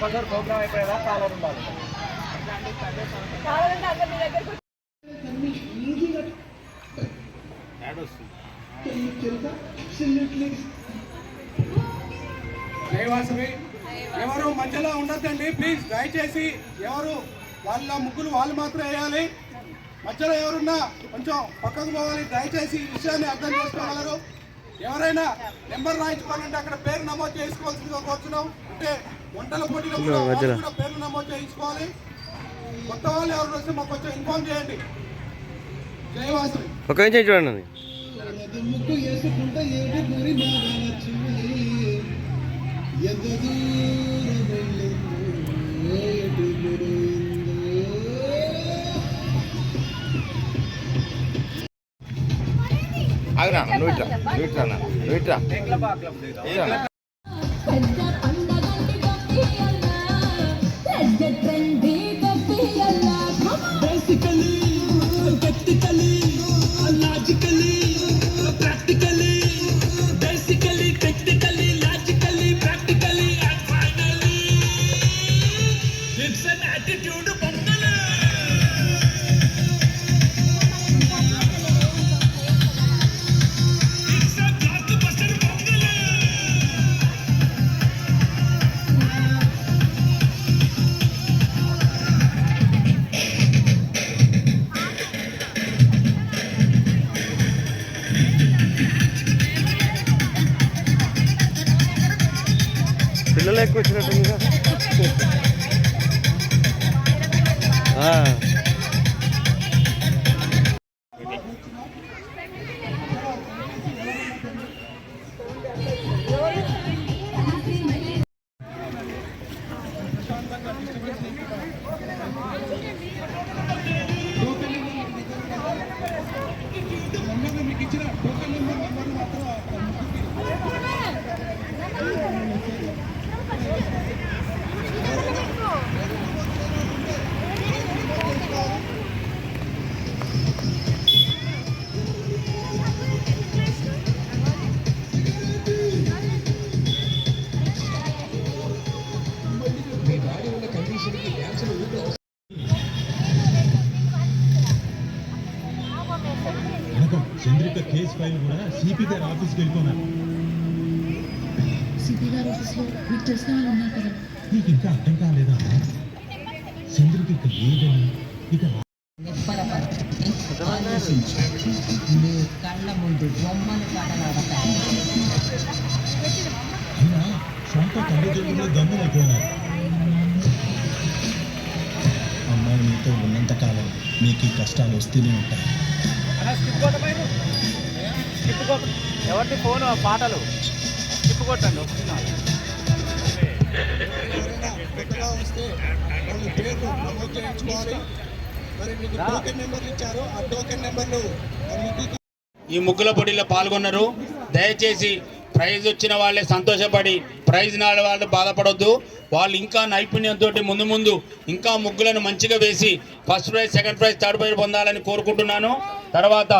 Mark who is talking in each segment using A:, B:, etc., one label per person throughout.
A: Compulsory programme అయిపోయేలా caller ఉండాలి.
B: జయవాసవి ఎవరు మధ్యలో ఉండద్దండి ప్లీజ్ దయచేసి ఎవరు వాళ్ళ ముగ్గులు వాళ్ళు మాత్రం వేయాలి. మధ్యలో ఎవరున్నా కొంచెం పక్కకు పోవాలి దయచేసి ఈ విషయాన్ని అర్థం చేసుకోగలరు. ఎవరైనా నెంబర్ రాయించుకోవాలంటే అక్కడ పేరు నమోదు చేసుకోవాల్సిందిగా కోరుతున్నాం. అంటే వంటల పోటీలో కూడా పేర్లు నమోదు చేయించుకోవాలి. కొత్త వాళ్ళు ఎవరు వస్తే మాకు కొంచెం ఇన్ఫార్మ్ చేయండి.
C: ఒక నిమిషం చూడండి
B: ముక్కు వేసుకుంటే ఏడు గురి ఎంత దూరం
C: ఆగురా నువ్వు ఇట్రా నువ్వు ఇట్రా అన్న. నువ్వు ఇట్రా
B: कुछ रटूंगा
D: हाँ చంద్రిక కేసు ఫైల్ కూడా సిపి గారి ఆఫీస్కి వెళ్ళిపోయినారు
E: సిపి గారి ఆఫీస్లో మీకు తెలిసిన వాళ్ళు ఉన్నారు కదా.
D: నీకు ఇంకా అర్థం కాలేదా? చంద్రిక ఇక లేదని ఇక
F: కళ్ళ ముందు బొమ్మలు
D: అయినా సొంత తల్లిదండ్రులు గమ్మునైపోయినారు అమ్మాయి మీతో ఉన్నంతకాలం మీకు ఈ కష్టాలు వస్తూనే ఉంటాయి.
A: తిప్పుకో ఎవరిది ఫోన్? పాటలు. తిప్పుకోటండి
G: ఈ ముగ్గుల పోటీలో పాల్గొన్నారు. దయచేసి ప్రైజ్ వచ్చిన వాళ్ళే సంతోషపడి ప్రైజ్ నాడే వాళ్ళు బాధపడొద్దు. వాళ్ళు ఇంకా నైపుణ్యంతో ముందు ముందు ఇంకా ముగ్గులను మంచిగా వేసి first prize second prize third prize పొందాలని కోరుకుంటున్నాను. తర్వాత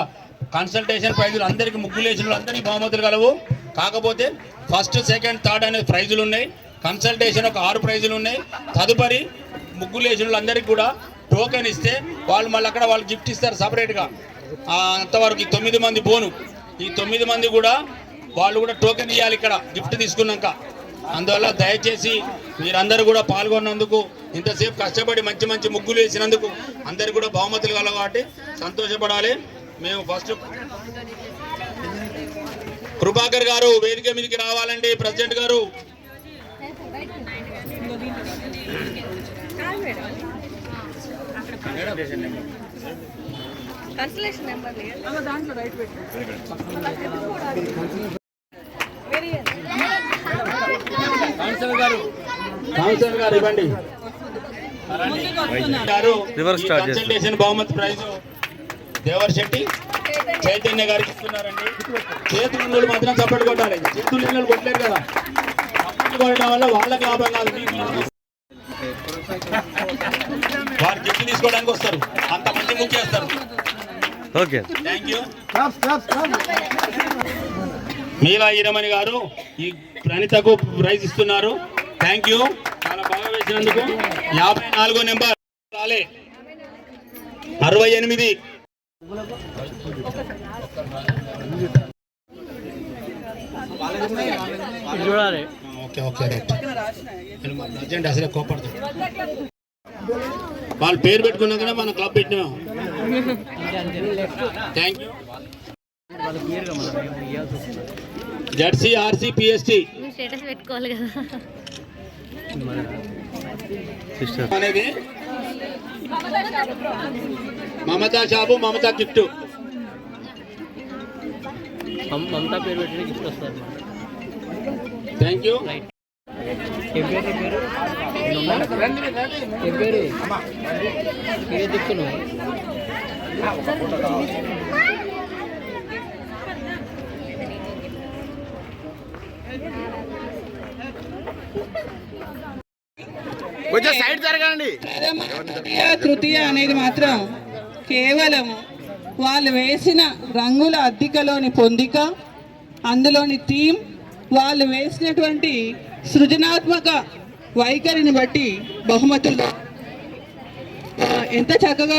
G: కన్సల్టేషన్ ప్రైజులు అందరికీ ముగ్గులేసిన అందరికీ బహుమతులు కలవు. కాకపోతే ఫస్ట్ సెకండ్ థర్డ్ అనే ప్రైజులు ఉన్నాయి. కన్సల్టేషన్ ఒక ఆరు ప్రైజులు ఉన్నాయి. తదుపరి ముగ్గులు వేసిన కూడా టోకెన్ ఇస్తే వాళ్ళు మళ్ళీ అక్కడ వాళ్ళు గిఫ్ట్ ఇస్తారు సపరేట్గా అంతవరకు ఈ తొమ్మిది మంది పోను ఈ తొమ్మిది మంది కూడా వాళ్ళు కూడా టోకెన్ ఇవ్వాలి ఇక్కడ గిఫ్ట్ తీసుకున్నాక. అందువల్ల దయచేసి మీరందరూ కూడా పాల్గొన్నందుకు ఇంతసేపు కష్టపడి మంచి మంచి ముగ్గులు వేసినందుకు అందరు కూడా బహుమతులు కలవు కాబట్టి సంతోషపడాలి. మేము ఫస్ట్ కృపాకర్ గారు వేదిక మీదకి రావాలండి ప్రెసిడెంట్ గారు.
H: కన్సలేషన్ నెంబర్ లేదు దాంట్లో రైట్ పెట్టు వెరీ
G: కౌన్సిలర్ గారు ఇవ్వండి. కన్సల్టేషన్ బహుమతి ప్రైజ్. దేవర్ శెట్టి చైతన్య గారికి ఇస్తున్నారండి. చేతులు మాత్రం చప్పట్లు కొట్టాలి. చేతులు వాళ్ళు కొట్టలేరు కదా. చప్పట్లు కొట్టడం వల్ల వాళ్ళకి లాభం కాదు. వారు గిఫ్ట్ తీసుకోవడానికి వస్తారు. అంతమంది ముఖ్యేస్తారు
C: ఓకే.
G: థ్యాంక్ యూ మీలా ఈరమణి గారు ఈ ప్రణితకు ప్రైజ్ ఇస్తున్నారు. థ్యాంక్ యూ చాలా బాగా వేసినందుకు. యాభై నాలుగో నెంబర్ రాలే. అరవై ఎనిమిది.
A: చూడాలి.
G: ఓకే ఓకే రైట్ అర్జెంట్ అసలే కోపడతాడు. వాళ్ళు పేరు పెట్టుకున్నాకనే మనం క్లబ్ పెట్టినాం. Thank you ZC RC PST.
E: Status పెట్టుకోవాలి కదా.
G: అనేది మమతా షాపు మమతా గిఫ్ట్.
A: మమతా పేరు పెట్టి గిఫ్ట్ వస్తుంది.
G: థ్యాంక్ యూ
A: పేరు ఏం దిక్కున్నావు
C: కొంచెం సైడ్ జరగండి
H: తృతీయ అనేది మాత్రం కేవలం వాళ్ళు వేసిన రంగుల అద్దికలోని పొందిక అందులోని థీమ్ వాళ్ళు వేసినటువంటి సృజనాత్మక వైఖరిని బట్టి బహుమతులు. ఎంత చక్కగా